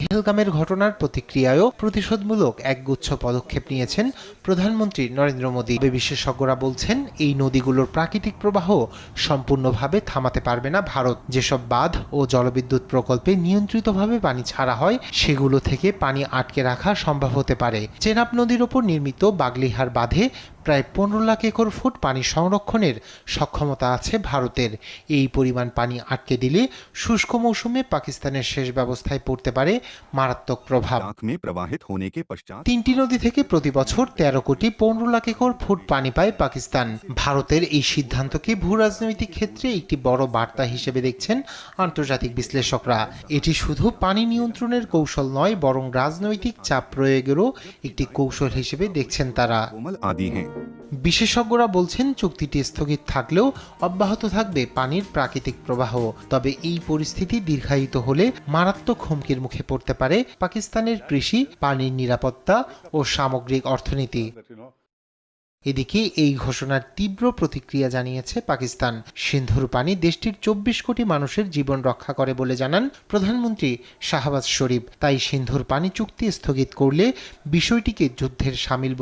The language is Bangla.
পেহেলগামের ঘটনার প্রতিক্রিয়ায়ও প্রতিশোধমূলক একগুচ্ছ পদক্ষেপ নিয়েছেন প্রধানমন্ত্রী নরেন্দ্র মোদী। বিশেষজ্ঞরা বলছেন, এই নদীগুলোর প্রাকৃতিক প্রবাহ সম্পূর্ণভাবে থামাতে পারবে না ভারত। যেসব বাঁধ ও জলবিদ্যুৎ প্রকল্পে নিয়ন্ত্রিতভাবে পানি ছাড়া হয়, সেগুলো থেকে পানি আটকে রাখা সম্ভব হতে পারে। চেনাব নদীর ওপর নির্মিত বাগলিহার বাঁধে প্রায় পনেরো লাখ একর ফুট পানি সংরক্ষণের সক্ষমতা আছে ভারতের। এই পরিমাণ পানি আটকে দিলে শুষ্ক মৌসুমে পাকিস্তানের শেষ ব্যবস্থায় পড়তে পারে মারাত্মক প্রভাব। তিনটি নদী থেকে প্রতি বছর তেরো কোটি পনেরো লাখ একর ফুট পানি পায় পাকিস্তান। ভারতের এই সিদ্ধান্তকে ভূ রাজনৈতিক ক্ষেত্রে একটি বড় বার্তা হিসেবে দেখছেন আন্তর্জাতিক বিশ্লেষকরা। এটি শুধু পানি নিয়ন্ত্রণের কৌশল নয় বরং রাজনৈতিক চাপ প্রয়োগেরও একটি কৌশল হিসেবে দেখছেন তারা। আদি হ্যাঁ। বিশেষজ্ঞরা বলছেন চুক্তিটি স্থগিত থাকলেও অব্যাহত থাকবে পানির প্রাকৃতিক প্রবাহ। তবে এই পরিস্থিতি দীর্ঘায়িত হলে মারাত্মক হুমকির মুখে পড়তে পারে পাকিস্তানের কৃষি, পানির নিরাপত্তা ও সামগ্রিক অর্থনীতি। এদিকে এই ঘোষণার তীব্র প্রতিক্রিয়া জানিয়েছে পাকিস্তান। সিন্ধুর পানি দেশটির চব্বিশ কোটি মানুষের জীবন রক্ষা করে বলে জানান প্রধানমন্ত্রী শাহবাজ শরীফ। তাই সিন্ধুর পানি চুক্তি স্থগিত করলে বিষয়টিকে যুদ্ধের সামিল